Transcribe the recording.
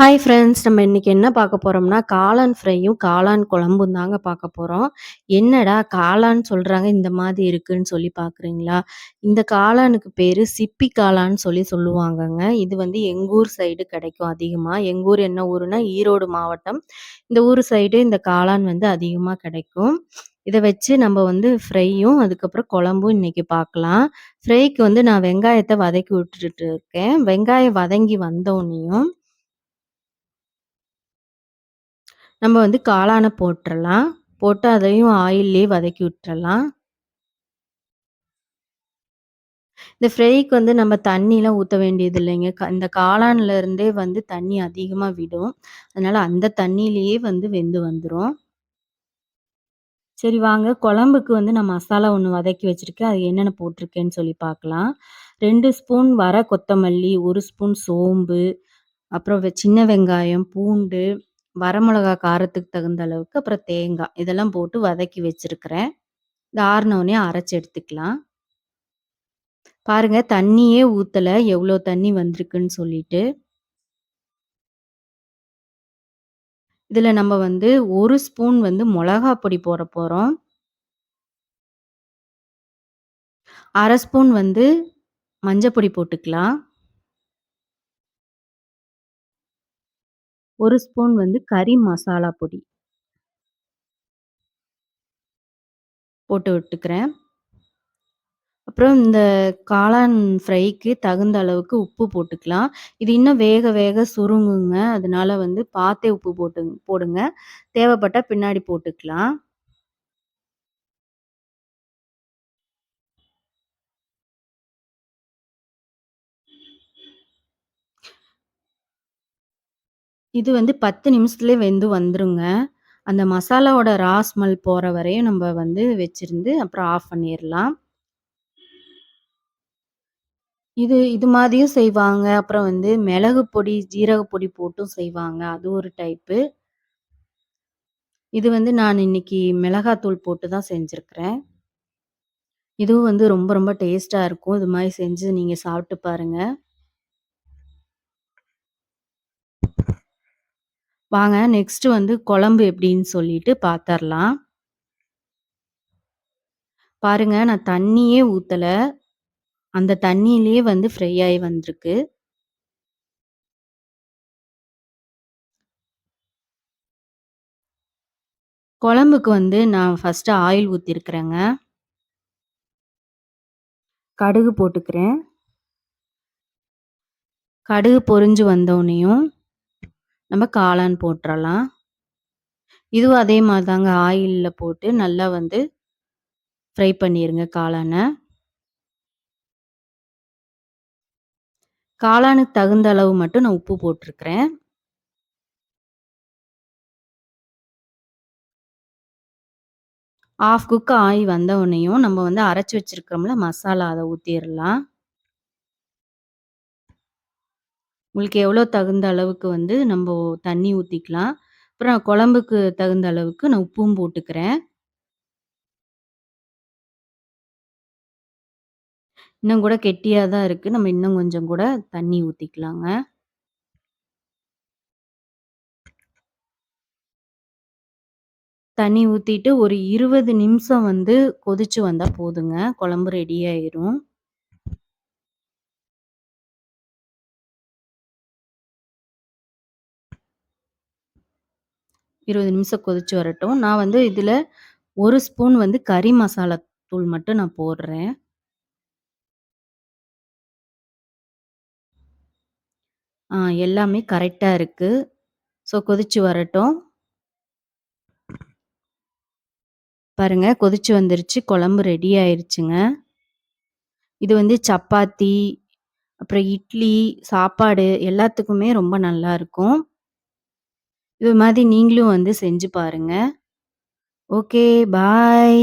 Hi friends நம்ம இன்னைக்கு என்ன பார்க்க போறோம்னா, காளான் ஃப்ரையும், காளான் குழம்பும் தாங்க பார்க்க போறோம். என்னடா காளான் சொல்றாங்க, இந்த மாதிரி இருக்குன்னு சொல்லி பார்க்குறீங்களா? இந்த காளானுக்கு பேரு சிப்பி காளான்னு சொல்லி சொல்லுவாங்கங்க. இது வந்து எங்கூர் சைடு கிடைக்கும் அதிகமா. எங்கூர் என்ன ஊருன்னா, ஈரோடு மாவட்டம். இந்த ஊர் சைடு இந்த காளான் வந்து அதிகமா கிடைக்கும். இதை வச்சு நம்ம வந்து ஃப்ரையும், அதுக்கப்புறம் குழம்பும் இன்னைக்கு பார்க்கலாம். ஃப்ரைக்கு வந்து நான் வெங்காயத்தை வதக்கி விட்டுட்டு இருக்கேன். வெங்காயம் வதங்கி வந்தோன்னையும் நம்ம வந்து காளானை போட்டுறலாம். போட்டு அதையும் ஆயில்லயே வதக்கி விட்டுறலாம். இந்த ஃப்ரைக்கு வந்து நம்ம தண்ணிலாம் ஊற்ற வேண்டியது இல்லைங்க. க இந்த காளான்ல இருந்தே வந்து தண்ணி அதிகமாக விடும். அதனால அந்த தண்ணியிலேயே வந்து வெந்து வந்துடும் சரி வாங்க குழம்புக்கு வந்து நான் மசாலா ஒன்று வதக்கி வச்சிருக்கேன். அது என்னென்ன போட்டிருக்கேன்னு சொல்லி பார்க்கலாம். ரெண்டு ஸ்பூன் வர கொத்தமல்லி, ஒரு ஸ்பூன் சோம்பு, அப்புறம் வெ சின்ன வெங்காயம், பூண்டு, வரமிளகா காரத்துக்கு தகுந்த அளவுக்கு, அப்புறம் தேங்காய் இதெல்லாம் போட்டு வதக்கி வச்சிருக்கிறேன். இந்த ஆறுனோனே அரைச்சி எடுத்துக்கலாம். பாருங்க தண்ணியே ஊத்தல. எவ்வளோ தண்ணி வந்திருக்குன்னு சொல்லிட்டு. இதில் நம்ம வந்து ஒரு ஸ்பூன் வந்து மிளகா பொடி போட போகிறோம் அரை ஸ்பூன் வந்து மஞ்சப்பொடி பொடி போட்டுக்கலாம். ஒரு ஸ்பூன் வந்து கறி மசாலா பொடி. போட்டு விட்டுக்கிறேன். அப்புறம் இந்த காளான் ஃப்ரைக்கு தகுந்த அளவுக்கு உப்பு போட்டுக்கலாம். இது இன்னும் வேக வேக சுருங்குங்க. அதனால வந்து பார்த்தே உப்பு போட்டு போடுங்க. தேவைப்பட்டால் பின்னாடி போட்டுக்கலாம். இது வந்து 10 நிமிஷத்துலயே வெந்து வந்துருங்க. அந்த மசாலாவோட ரா ஸ்மெல் போற வரையும் நம்ம வந்து வச்சிருந்து, அப்புறம் ஆஃப் பண்ணிறலாம். இது இது மாதிரியும் செய்வாங்க. அப்புறம் வந்து மிளகு பொடி, ஜீரக பொடி போட்டும் செய்வாங்க. அது ஒரு டைப்பு. இது வந்து நான் இன்னைக்கு மிளகாத்தூள் போட்டு தான் செஞ்சிருக்கிறேன். இதுவும் வந்து ரொம்ப ரொம்ப டேஸ்ட்டா இருக்கும். இது மாரி செஞ்சு நீங்க சாப்பிட்டு பாருங்க. வாங்க நெக்ஸ்ட் வந்து குழம்பு எப்படின்னு சொல்லிட்டு பார்த்தரலாம். பாருங்க நான் தண்ணியே ஊத்தல. அந்த தண்ணியிலேயே வந்து ஃப்ரை ஆகி வந்திருக்கு. குழம்புக்கு வந்து நான் ஃபர்ஸ்ட்டு ஆயில் ஊற்றிருக்கிறேங்க கடுகு போட்டுக்கிறேன். கடுகு பொறிஞ்சு வந்தோனேயும், நம்ம காளான் போட்டுறலாம். இதுவும் அதே மாதிரி தாங்க ஆயிலில் போட்டு நல்லா வந்து ஃப்ரை பண்ணிருங்க காளானை. காளானுக்கு தகுந்த அளவு மட்டும் நான் உப்பு போட்டிருக்கிறேன். ஆஃப் குக் ஆயி வந்தவுனேயும், நம்ம வந்து அரைச்சி வச்சிருக்கிறோம்ல மசாலா அதை ஊற்றிடலாம் உங்களுக்கு எவ்வளோ தகுந்த அளவுக்கு வந்து நம்ம தண்ணி ஊத்திக்கலாம். அப்புறம் குழம்புக்கு தகுந்த அளவுக்கு நான் உப்பும் போட்டுக்கிறேன். இன்னும் கூட கெட்டியா தான் இருக்கு. நம்ம இன்னும் கொஞ்சம் கூட தண்ணி ஊத்திக்கலாங்க. தண்ணி ஊத்திட்டு ஒரு 20 நிமிஷம் வந்து கொதிச்சு வந்தா போதுங்க. குழம்பு ரெடி ஆயிரும். இருபது நிமிஷம் கொதிச்சு வரட்டும். நான் வந்து இதில் ஒரு ஸ்பூன் வந்து கறி மசாலா தூள் மட்டும் நான் போடுறேன். ஆ எல்லாமே கரெக்டாக இருக்குது ஸோ கொதிச்சு வரட்டும். பாருங்கள் கொதிச்சு வந்துருச்சு. குழம்பு ரெடி ஆயிடுச்சுங்க இது வந்து சப்பாத்தி, அப்புறம் இட்லி, சாப்பாடு எல்லாத்துக்குமே ரொம்ப நல்லா இருக்கும் இது மாதிரி நீங்களும் வந்து செஞ்சு பாருங்க. Okay, bye.